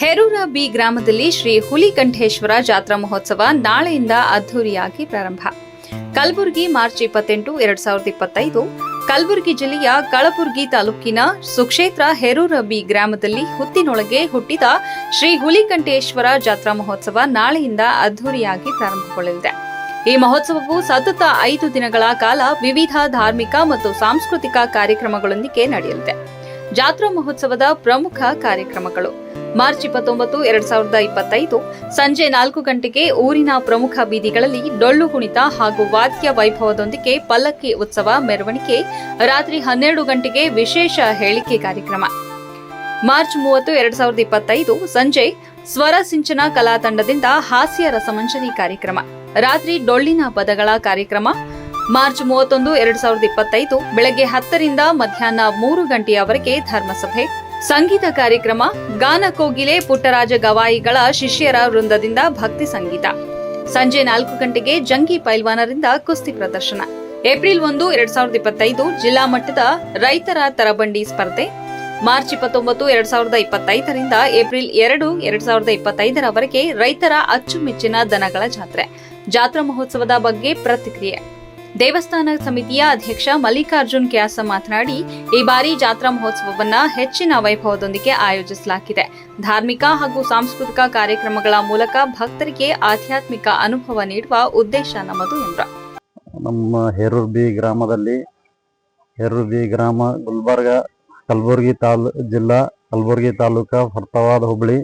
Herur B ಗ್ರಾಮದಲ್ಲಿ ಶ್ರೀ ಹುಲಿಕಂಠೇಶ್ವರ ಜಾತ್ರಾ ಮಹೋತ್ಸವ ನಾಳೆಯಿಂದ ಅದ್ದೂರಿಯಾಗಿ ಪ್ರಾರಂಭ. ಕಲಬುರಗಿ ಮಾರ್ಚ್ ಇಪ್ಪತ್ತೆಂಟು, ಎರಡ್ ಸಾವಿರದ ಇಪ್ಪತ್ತೈದು. ಕಲಬುರಗಿ ಜಿಲ್ಲೆಯ ಕಳಬುರಗಿ ತಾಲೂಕಿನ ಸುಕ್ಷೇತ್ರ ಹೆರೂರ ಬಿ ಗ್ರಾಮದಲ್ಲಿ ಹುತ್ತಿನೊಳಗೆ ಹುಟ್ಟಿದ ಶ್ರೀ ಹುಲಿಕಂಠೇಶ್ವರ ಜಾತ್ರಾ ಮಹೋತ್ಸವ ನಾಳೆಯಿಂದ ಅದ್ದೂರಿಯಾಗಿ ಪ್ರಾರಂಭಗೊಳ್ಳಲಿದೆ. ಈ ಮಹೋತ್ಸವವು ಸತತ ಐದು ದಿನಗಳ ಕಾಲ ವಿವಿಧ ಧಾರ್ಮಿಕ ಮತ್ತು ಸಾಂಸ್ಕೃತಿಕ ಕಾರ್ಯಕ್ರಮಗಳೊಂದಿಗೆ ನಡೆಯಲಿದೆ. ಜಾತ್ರಾ ಮಹೋತ್ಸವದ ಪ್ರಮುಖ ಕಾರ್ಯಕ್ರಮಗಳು. ಮಾರ್ಚ್ ಇಪ್ಪತ್ತೊಂಬತ್ತು, ಎರಡ್ ಸಾವಿರದ ಇಪ್ಪತ್ತೈದು ಸಂಜೆ ನಾಲ್ಕು ಗಂಟೆಗೆ ಊರಿನ ಪ್ರಮುಖ ಬೀದಿಗಳಲ್ಲಿ ಡೊಳ್ಳು ಕುಣಿತ ಹಾಗೂ ವಾದ್ಯ ವೈಭವದೊಂದಿಗೆ ಪಲ್ಲಕ್ಕಿ ಉತ್ಸವ ಮೆರವಣಿಗೆ, ರಾತ್ರಿ ಹನ್ನೆರಡು ಗಂಟೆಗೆ ವಿಶೇಷ ಹೇಳಿಕೆ ಕಾರ್ಯಕ್ರಮ. ಮಾರ್ಚ್ ಮೂವತ್ತು, ಎರಡ್ ಸಾವಿರದ ಇಪ್ಪತ್ತೈದು ಸಂಜೆ ಸ್ವರ ಸಿಂಚನ ಕಲಾ ತಂಡದಿಂದ ಹಾಸ್ಯ ರಸಮಂಜರಿ ಕಾರ್ಯಕ್ರಮ. ರಾತ್ರಿ ಡೊಳ್ಳಿನ ಪದಗಳ ಕಾರ್ಯಕ್ರಮ ಮಾರ್ಚ್ ಮೂವತ್ತೊಂದು, ಎರಡ್ ಸಾವಿರದ ಇಪ್ಪತ್ತೈದು, ಬೆಳಗ್ಗೆ ಹತ್ತರಿಂದ ಮಧ್ಯಾಹ್ನ ಮೂರು ಗಂಟೆಯವರೆಗೆ ಧರ್ಮಸಭೆ. ಸಂಗೀತ ಕಾರ್ಯಕ್ರಮ, ಗಾನ ಕೋಗಿಲೆ, ಪುಟ್ಟರಾಜ ಗವಾಯಿಗಳ ಶಿಷ್ಯರ ವೃಂದದಿಂದ ಭಕ್ತಿ ಸಂಗೀತ. ಸಂಜೆ ನಾಲ್ಕು ಗಂಟೆಗೆ ಜಂಗಿ ಪೈಲ್ವಾನರಿಂದ ಕುಸ್ತಿ ಪ್ರದರ್ಶನ. ಏಪ್ರಿಲ್ ಒಂದು, ಎರಡ್ ಸಾವಿರದ ಇಪ್ಪತ್ತೈದು, ಜಿಲ್ಲಾ ಮಟ್ಟದ ರೈತರ ತರಬಂಡಿ ಸ್ಪರ್ಧೆ. ಮಾರ್ಚ್ ಇಪ್ಪತ್ತೊಂಬತ್ತು, ಎರಡ್ ಸಾವಿರದ ಇಪ್ಪತ್ತೈದರಿಂದ ಏಪ್ರಿಲ್ ಎರಡು, ಎರಡ್ ಸಾವಿರದ ಇಪ್ಪತ್ತೈದರವರೆಗೆ ರೈತರ ಅಚ್ಚುಮೆಚ್ಚಿನ ದನಗಳ ಜಾತ್ರೆ. ಜಾತ್ರಾ ಮಹೋತ್ಸವದ ಬಗ್ಗೆ ಪ್ರತಿಕ್ರಿಯೆ. ದೇವಸ್ಥಾನ ಸಮಿತಿಯ ಅಧ್ಯಕ್ಷ ಮಲ್ಲಿಕಾರ್ಜುನ್ ಕ್ಯಾಸ ಮಾತನಾಡಿ, ಈ ಬಾರಿ ಜಾತ್ರಾ ಮಹೋತ್ಸವವನ್ನ ಹೆಚ್ಚಿನ ವೈಭವದೊಂದಿಗೆ ಆಯೋಜಿಸಲಾಗಿದೆ. ಧಾರ್ಮಿಕ ಹಾಗೂ ಸಾಂಸ್ಕೃತಿಕ ಕಾರ್ಯಕ್ರಮಗಳ ಮೂಲಕ ಭಕ್ತರಿಗೆ ಆಧ್ಯಾತ್ಮಿಕ ಅನುಭವ ನೀಡುವ ಉದ್ದೇಶ ನಮ್ಮದು, ಎಂದರು. ನಮ್ಮ ಹೇರೂರ್ಬಿ ಗ್ರಾಮದಲ್ಲಿ, ಹೇರೂರ್ಬಿ ಗ್ರಾಮ, ಗುಲ್ಬರ್ಗ, ಕಲಬುರ್ಗಿ ತಾಲ್, ಜಿಲ್ಲಾ ಕಲಬುರ್ಗಿ ತಾಲೂಕ ಹೊರತವಾದ ಹುಬ್ಳಿ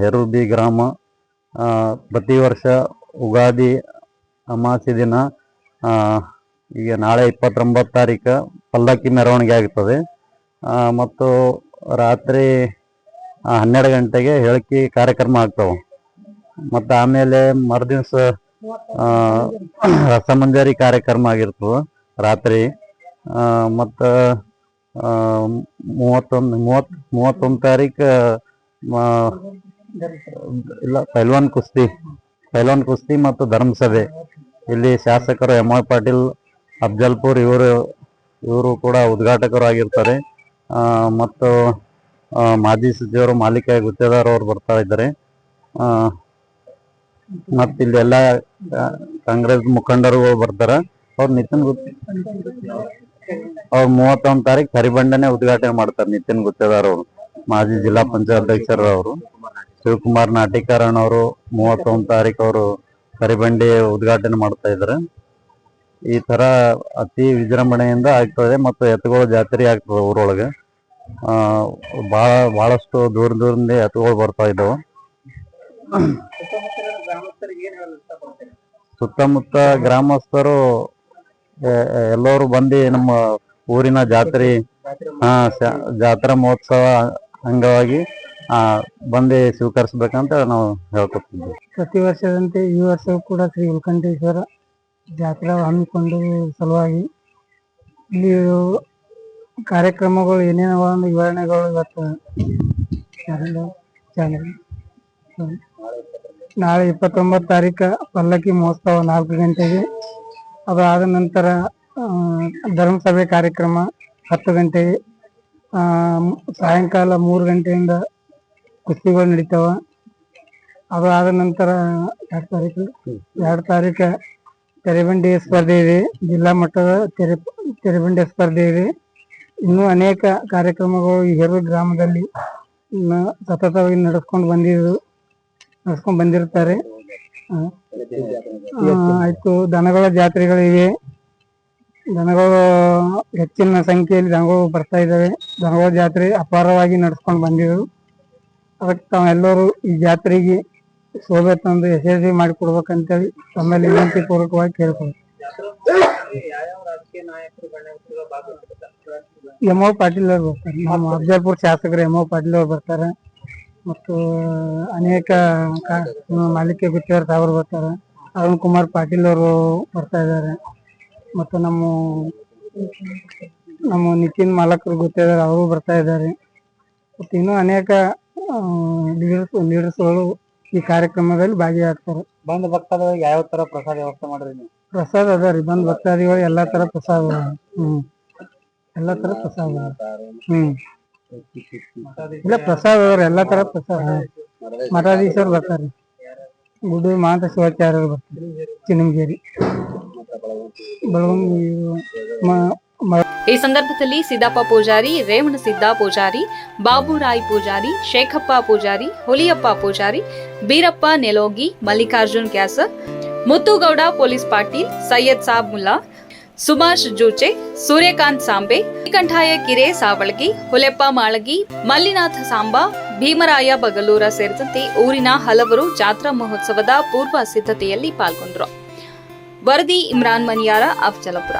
ಹೆರೂರ್ಬಿ ಗ್ರಾಮ ಪ್ರತಿ ವರ್ಷ ಉಗಾದಿ ಅಮಾವಾಸ್ಯೆ ದಿನ ಈಗ ನಾಳೆ ಇಪ್ಪತ್ತೊಂಬತ್ತು ತಾರೀಕು ಪಲ್ಲಕ್ಕಿ ಮೆರವಣಿಗೆ ಆಗ್ತದೆ. ಮತ್ತು ರಾತ್ರಿ ಹನ್ನೆರಡು ಗಂಟೆಗೆ ಹೇಳಿಕೆ ಕಾರ್ಯಕ್ರಮ ಆಗ್ತವೆ. ಮತ್ತು ಆಮೇಲೆ ಮರುದಿವಸ ರಸಮಂಜಾರಿ ಕಾರ್ಯಕ್ರಮ ಆಗಿರ್ತದೆ ರಾತ್ರಿ. ಮತ್ತು ಮೂವತ್ತೊಂದು ಮೂವತ್ ಮೂವತ್ತೊಂದು ತಾರೀಕು ಇಲ್ಲ, ಪೈಲ್ವಾನ್ ಕುಸ್ತಿ ಪೈಲ್ವಾನ್ ಕುಸ್ತಿ ಮತ್ತು ಧರ್ಮಸಭೆ. ಇಲ್ಲಿ ಶಾಸಕರು ಎಂ ಆರ್ ಪಾಟೀಲ್, ಅಫ್ಜಲ್ಪುರ್ ಇವರು ಇವರು ಕೂಡ ಉದ್ಘಾಟಕರು ಆಗಿರ್ತಾರೆ. ಮತ್ತು ಮಾಜಿ ಸಚಿವರು ಮಾಲೀಕ ಗುತ್ತೇದಾರ್ ಅವರು ಬರ್ತಾ ಇದ್ದಾರೆ. ಮತ್ತು ಮತ್ತ ಇಲ್ಲಿ ಎಲ್ಲ ಕಾಂಗ್ರೆಸ್ ಮುಖಂಡರುಗಳು ಬರ್ತಾರೆ. ಅವ್ರು ನಿತಿನ್ ಗುತ್, ಅವ್ರು ಮೂವತ್ತೊಂದ್ ತಾರೀಕು ಕರಿಬಂಡನೆ ಉದ್ಘಾಟನೆ ಮಾಡ್ತಾರೆ ನಿತಿನ್ ಗುತ್ತೇದಾರ್ ಅವರು, ಮಾಜಿ ಜಿಲ್ಲಾ ಪಂಚಾಯತ್ ಅಧ್ಯಕ್ಷರವರು. ಶಿವಕುಮಾರ್ ನಾಟಿಕಾರಣ್ ಅವರು ಮೂವತ್ತೊಂದ್ ತಾರೀಕು ಅವರು ಹರಿಬಂಡಿ ಉದ್ಘಾಟನೆ ಮಾಡ್ತಾ ಇದ್ದಾರೆ. ಈ ತರ ಅತಿ ವಿಜೃಂಭಣೆಯಿಂದ ಆಗ್ತದೆ ಮತ್ತು ಎತ್ತುಗಳ ಜಾತ್ರೆ ಆಗ್ತದೆ ಊರೊಳಗೆ. ಬಹಳ, ಬಹಳಷ್ಟು ದೂರ ದೂರದಿಂದ ಎತ್ತುಗಳು ಬರ್ತಾ ಇದ್ದವು. ಸುತ್ತಮುತ್ತ ಗ್ರಾಮಸ್ಥರು ಎಲ್ಲರೂ ಬಂದು ನಮ್ಮ ಊರಿನ ಜಾತ್ರೆ, ಹಾ ಜಾತ್ರಾ ಮಹೋತ್ಸವ ಅಂಗವಾಗಿ ಬಂದು ಸ್ವೀಕರಿಸ್ಬೇಕಂತ ನಾವು ಹೇಳ್ಕೊತಿದ್ವಿ ಪ್ರತಿ ವರ್ಷದಂತೆ ಈ ವರ್ಷವೂ ಕೂಡ ಶ್ರೀ ಉಲ್ಕಂಠೇಶ್ವರ ಜಾತ್ರೆ ಹಮ್ಮಿಕೊಂಡು ಸಲುವಾಗಿ ಇಲ್ಲಿ ಕಾರ್ಯಕ್ರಮಗಳು ಏನೇನವ ಅನ್ನೋ ವಿವರಣೆಗಳು ಇವತ್ತು. ನಾಳೆ ಇಪ್ಪತ್ತೊಂಬತ್ತು ತಾರೀಕು ಪಲ್ಲಕ್ಕಿ ಮಹೋತ್ಸವ ನಾಲ್ಕು ಗಂಟೆಗೆ. ಅದಾದ ನಂತರ ಧರ್ಮಸಭೆ ಕಾರ್ಯಕ್ರಮ ಹತ್ತು ಗಂಟೆಗೆ. ಸಾಯಂಕಾಲ ಮೂರು ಗಂಟೆಯಿಂದ ಕುಸ್ತಿಗಳು ನಡೀತಾವ. ಅದು ಆದ ನಂತರ ಎರಡ್ ತಾರೀಕು ಎರಡ್ ತಾರೀಕು ತೆರೆಬಂಡಿ ಸ್ಪರ್ಧೆ ಇದೆ. ಜಿಲ್ಲಾ ಮಟ್ಟದ ತೆರೆ ತೆರೆಬಂಡಿ ಸ್ಪರ್ಧೆ ಇದೆ. ಇನ್ನೂ ಅನೇಕ ಕಾರ್ಯಕ್ರಮಗಳು ಈ ಹೆರೂರು ಗ್ರಾಮದಲ್ಲಿ ನ- ಸತತವಾಗಿ ನಡೆಸ್ಕೊಂಡು ಬಂದಿದ್ದು ನಡೆಸ್ಕೊಂಡು ಬಂದಿರ್ತಾರೆ. ಆ, ಆ, ಆಯ್ತು. ದನಗಳ ಜಾತ್ರೆಗಳಿವೆ. ದನಗಳು ಹೆಚ್ಚಿನ ಸಂಖ್ಯೆಯಲ್ಲಿ ದನಗಳು ಬರ್ತಾ ಇದ್ದಾವೆ. ದನಗಳ ಜಾತ್ರೆ ಅಪಾರವಾಗಿ ನಡೆಸ್ಕೊಂಡು ಬಂದಿದ್ರು. ಅದಕ್ಕೆ ತಾವೆಲ್ಲರೂ ಈ ಜಾತ್ರೆಗೆ ಶೋಭೆ ತಂದು ಯಶಸ್ವಿ ಮಾಡಿಕೊಡ್ಬೇಕಂತೇಳಿ ತಮ್ಮಲ್ಲಿ ವಿನಂತಿ ಪೂರ್ವಕವಾಗಿ ಕೇಳ್ಕೊಂಡು ಎಂ ಓ ಪಾಟೀಲ್ ಅವರು ಬರ್ತಾರೆ. ನಮ್ಮ ಅಫಜಲ್ಪುರ್ ಶಾಸಕರು ಎಂ ಓ ಪಾಟೀಲ್ ಅವರು ಬರ್ತಾರೆ. ಮತ್ತು ಅನೇಕ ಮಾಲಿಕೆ ಗುತ್ತೇದಾರ್ ಅವರು ಬರ್ತಾರೆ. ಅರುಣ್ ಕುಮಾರ್ ಪಾಟೀಲ್ ಅವರು ಬರ್ತಾ ಇದ್ದಾರೆ. ಮತ್ತು ನಮ್ಮ ನಮ್ಮ ನಿತಿನ್ ಮಾಲಕರು ಗೊತ್ತಿದ್ದಾರೆ, ಅವರು ಬರ್ತಾ ಇದ್ದಾರೆ. ಮತ್ತು ಇನ್ನೂ ಅನೇಕ ಲೀಡರ್ಸ್ ಲೀಡರ್ಸ್ಗಳು ಈ ಕಾರ್ಯಕ್ರಮದಲ್ಲಿ ಭಾಗಿಯಾಗ್ತಾರೆ. ಬಂದ ಭಕ್ತಾದಿಗಳಿಗೆ ಯಾವ ತರ ಪ್ರಸಾದ ವ್ಯವಸ್ಥೆ ಮಾಡ್ರಿ ನೀವು? ಪ್ರಸಾದ ಅದ ರೀ ಬಂದ್ ಭಕ್ತಾದಿಗಳು ಎಲ್ಲಾ ತರ ಪ್ರಸಾದ. ಹ್ಮ್. ಎಲ್ಲಾ ತರ ಪ್ರಸಾದ. ಹ್ಮ್. ಇಲ್ಲ ಪ್ರಸಾದ ಅವ್ರು ಎಲ್ಲಾ ತರ ಪ್ರಸಾದ. ಮಠಾಧೀಶರು ಬರ್ತಾರೆ. ಗುಡು ಮಾತ ಶಿವಾಚಾರ್ಯರು ಬರ್ತಾರೆ. ಚಿನ್ನಮಗೇರಿ ಬೆಳಗಾವಿ ಈ ಸಂದರ್ಭದಲ್ಲಿ ಸಿದ್ದಪ್ಪ ಪೂಜಾರಿ ರೇವಣಸಿದ್ದ ಪೂಜಾರಿ ಬಾಬುರಾಯ್ ಪೂಜಾರಿ, ಶೇಖಪ್ಪ ಪೂಜಾರಿ, ಹುಲಿಯಪ್ಪ ಪೂಜಾರಿ, ಬೀರಪ್ಪ ನೆಲೋಗಿ, ಮಲ್ಲಿಕಾರ್ಜುನ್ ಕ್ಯಾಸರ್ ಮುತ್ತುಗೌಡ ಪೊಲೀಸ್ ಪಾಟೀಲ್, ಸೈಯದ್ ಸಾಬ್ ಮುಲ್ಲಾ, ಸುಭಾಷ್ ಜೂಚೆ, ಸೂರ್ಯಕಾಂತ್ ಸಾಂಬೆ ಕಂಠಾಯ ಕಿರೆ ಸಾವಳಗಿ, ಹುಲೆಪ್ಪ ಮಾಳಗಿ, ಮಲ್ಲಿನಾಥ ಸಾಂಬಾ, ಭೀಮರಾಯ ಬಗಲೂರ ಸೇರಿದಂತೆ ಊರಿನ ಹಲವರು ಜಾತ್ರಾ ಮಹೋತ್ಸವದ ಪೂರ್ವ ಸಿದ್ಧತೆಯಲ್ಲಿ ಪಾಲ್ಗೊಂಡರು. ವರದಿ ಇಮ್ರಾನ್ ಮನಿಯಾರ, ಅಫ್ಜಲಪುರ.